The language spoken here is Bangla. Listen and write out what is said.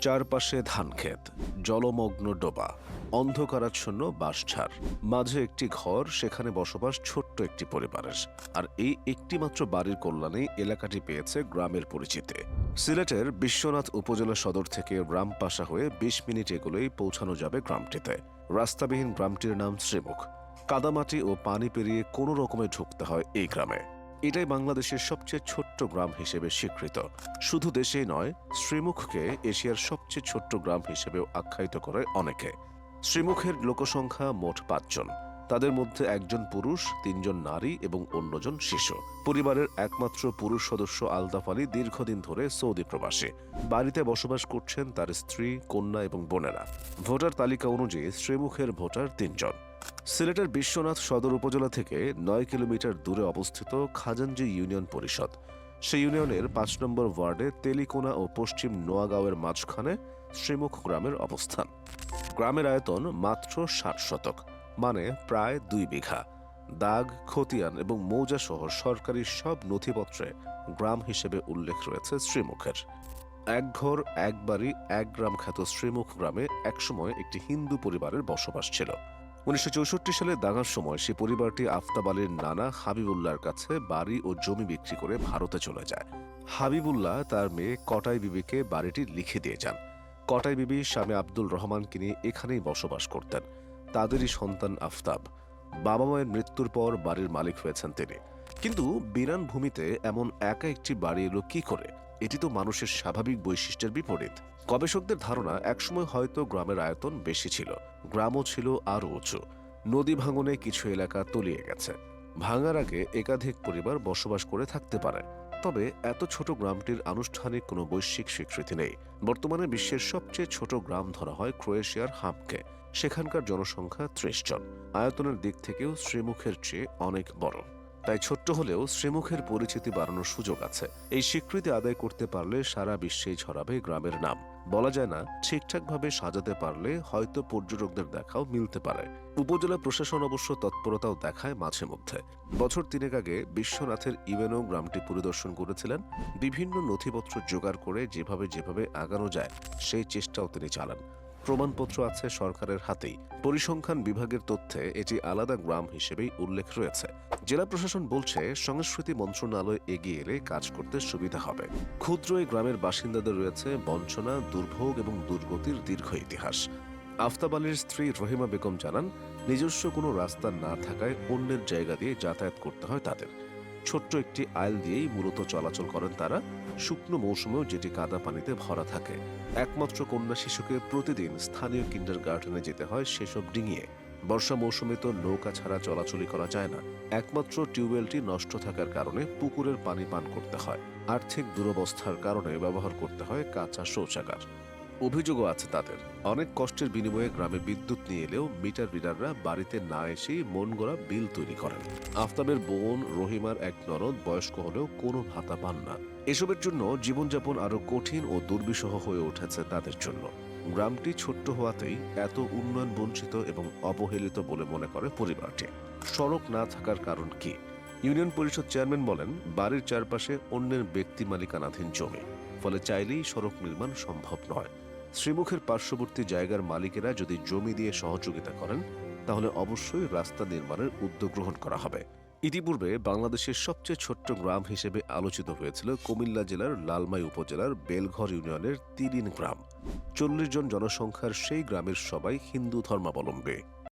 চারপাশে ধানক্ষেত, জলমগ্ন ডোবা, অন্ধকারাচ্ছন্ন বাঁশঝাড়। মাঝে একটি ঘর, সেখানে বসবাস ছোট্ট একটি পরিবারের। আর এই একটিমাত্র বাড়ির কল্যাণে এলাকাটি পেয়েছে গ্রামের পরিচিতি। সিলেটের বিশ্বনাথ উপজেলা সদর থেকে রামপাশা হয়ে বিশ মিনিট এগুলোই পৌঁছানো যাবে গ্রামটিতে। রাস্তাবিহীন গ্রামটির নাম শ্রীমুখ। কাদামাটি ও পানি পেরিয়ে কোনো রকমে ঢুকতে হয় এই গ্রামে। এটাই বাংলাদেশের সবচেয়ে ছোট্ট গ্রাম হিসেবে স্বীকৃত। শুধু দেশেই নয়, শ্রীমুখকে এশিয়ার সবচেয়ে ছোট্ট গ্রাম হিসেবেও আখ্যায়িত করে অনেকে। শ্রীমুখের লোকসংখ্যা মোট পাঁচজন। তাদের মধ্যে একজন পুরুষ, তিনজন নারী এবং অন্যজন শিশু। পরিবারের একমাত্র পুরুষ সদস্য আলতাফ আলী দীর্ঘদিন ধরে সৌদি প্রবাসী। বাড়িতে বসবাস করছেন তার স্ত্রী, কন্যা এবং বোনেরা। ভোটার তালিকা অনুযায়ী শ্রীমুখের ভোটার তিনজন। সিলেটের বিশ্বনাথ সদর উপজেলা থেকে নয় কিলোমিটার দূরে অবস্থিত খাজানজি ইউনিয়ন পরিষদ। সেই ইউনিয়নের পাঁচ নম্বর ওয়ার্ডে তেলিকোনা ও পশ্চিম নোয়াগাঁওয়ের মাঝখানে শ্রীমুখ গ্রামের অবস্থান। গ্রামের আয়তন মাত্র ষাট শতক মানে প্রায় দুই বিঘা। দাগ, খতিয়ান এবং মৌজা সহ সরকারি সব নথিপত্রে গ্রাম হিসেবে উল্লেখ রয়েছে শ্রীমুখের। এক ঘর, এক বাড়ি, এক গ্রাম খ্যাত শ্রীমুখ গ্রামে একসময় একটি হিন্দু পরিবারের বসবাস ছিল। উনিশশো চৌষট্টি সালে দাঙ্গার সময় সে পরিবারটি আফতাব আলীর নানা হাবিবুল্লাহর কাছে বাড়ি ও জমি বিক্রি করে ভারতে চলে যায়। হাবিবুল্লাহ তার মেয়ে কটাই বিবিকে বাড়িটি লিখে দিয়ে যান। কটাই বিবি স্বামী আব্দুল রহমানকে নিয়ে এখানেই বসবাস করতেন। তাদেরই সন্তান আফতাব। বাবা মায়ের মৃত্যুর পর বাড়ির মালিক হয়েছেন তিনি। কিন্তু বিরান ভূমিতে এমন একা একটি বাড়ি এলো কি করে? এটি তো মানুষের স্বাভাবিক বৈশিষ্ট্যের বিপরীত। গবেষকদের ধারণা, একসময় হয়তো গ্রামের আয়তন বেশি ছিল, গ্রামও ছিল আরও উঁচু। নদী ভাঙনে কিছু এলাকা তলিয়ে গেছে। ভাঙার আগে একাধিক পরিবার বসবাস করে থাকতে পারে। তবে এত ছোট গ্রামটির আনুষ্ঠানিক কোনো বৈশ্বিক স্বীকৃতি নেই। বর্তমানে বিশ্বের সবচেয়ে ছোট গ্রাম ধরা হয় ক্রোয়েশিয়ার হামকে সেখানকার জনসংখ্যা ত্রিশ জন। আয়তনের দিক থেকেও শ্রীমুখের চেয়ে অনেক বড়। তাই ছোট্ট হলেও শ্রীমুখের পরিচিতি বাড়ানোর সুযোগ আছে। এই স্বীকৃতি আদায় করতে পারলে সারা বিশ্বেই ছড়াবে গ্রামের নাম। বলা যায় না, ঠিকঠাকভাবে সাজাতে পারলে হয়তো পর্যটকদের দেখাও মিলতে পারে। উপজেলা প্রশাসন অবশ্য তৎপরতাও দেখায় মাঝে মধ্যে। বছর তিনেক আগে বিশ্বনাথের ইভেনো গ্রামটি পরিদর্শন করেছিলেন। বিভিন্ন নথিপত্র জোগাড় করে যেভাবে যেভাবে আগানো যায়, সেই চেষ্টাও তিনি চালান। প্রমাণপত্র আছে সরকারের হাতেই। পরিসংখ্যান বিভাগের তথ্যে এটি আলাদা গ্রাম হিসেবেই উল্লেখ রয়েছে। জেলা প্রশাসন বলছে, সংস্কৃতি মন্ত্রণালয় এগিয়ে এলে কাজ করতে সুবিধা হবে। ক্ষুদ্র এই গ্রামের বাসিন্দাদের রয়েছে বঞ্চনা, দুর্ভোগ এবং দুর্গতির দীর্ঘ ইতিহাস। আফতাব আলীর স্ত্রী রহিমা বেগম জানান, নিজস্ব কোনো রাস্তা না থাকায় অন্যের জায়গা দিয়ে যাতায়াত করতে হয় তাদের। ছোট্ট একটি আইল দিয়েই মূলত চলাচল করেন তারা। শুকনো মৌসুমেও যেটি কাদা পানিতে ভরা থাকে। একমাত্র কন্যা শিশুকে প্রতিদিন স্থানীয় কিন্ডার গার্ডেনে যেতে হয় সেসব ডিঙিয়ে। বর্ষা মৌসুমে তো নৌকা ছাড়া চলাচলই করা যায় না। একমাত্র টিউবওয়েলটি নষ্ট থাকার কারণে পুকুরের পানি পান করতে হয়। আর্থিক দুরবস্থার কারণে ব্যবহার করতে হয় কাঁচা শৌচাগার। অভিযোগও আছে তাদের। অনেক কষ্টের বিনিময়ে গ্রামে বিদ্যুৎ নিয়ে এলেও মিটার রিডাররা বাড়িতে না এসেই মন গড়া বিল তৈরি করেন। আফতাবের বোন রহিমার এক ননদ বয়স্ক হলেও কোনো ভাতা পান না। এসবের জন্য জীবনযাপন আরও কঠিন ও দুর্বিষহ হয়ে উঠেছে তাদের জন্য। গ্রামটি ছোট্ট হওয়াতেই এত উন্নয়ন বঞ্চিত এবং অবহেলিত বলে মনে করে পরিবারটি। সড়ক না থাকার কারণ কি? ইউনিয়ন পরিষদ চেয়ারম্যান বলেন, বাড়ির চারপাশে অন্যের ব্যক্তি মালিকানাধীন জমি, ফলে চাইলেই সড়ক নির্মাণ সম্ভব নয়। শ্রীমুখের পার্শ্ববর্তী জায়গার মালিকেরা যদি জমি দিয়ে সহযোগিতা করেন, তাহলে অবশ্যই রাস্তা নির্মাণের উদ্যোগ গ্রহণ করা হবে। ইতিপূর্বে বাংলাদেশের সবচেয়ে ছোট্ট গ্রাম হিসেবে আলোচিত হয়েছিল কুমিল্লা জেলার লালমাই উপজেলার বেলঘর ইউনিয়নের তিরিন গ্রাম। চল্লিশ জন জনসংখ্যার সেই গ্রামের সবাই হিন্দু ধর্মাবলম্বী।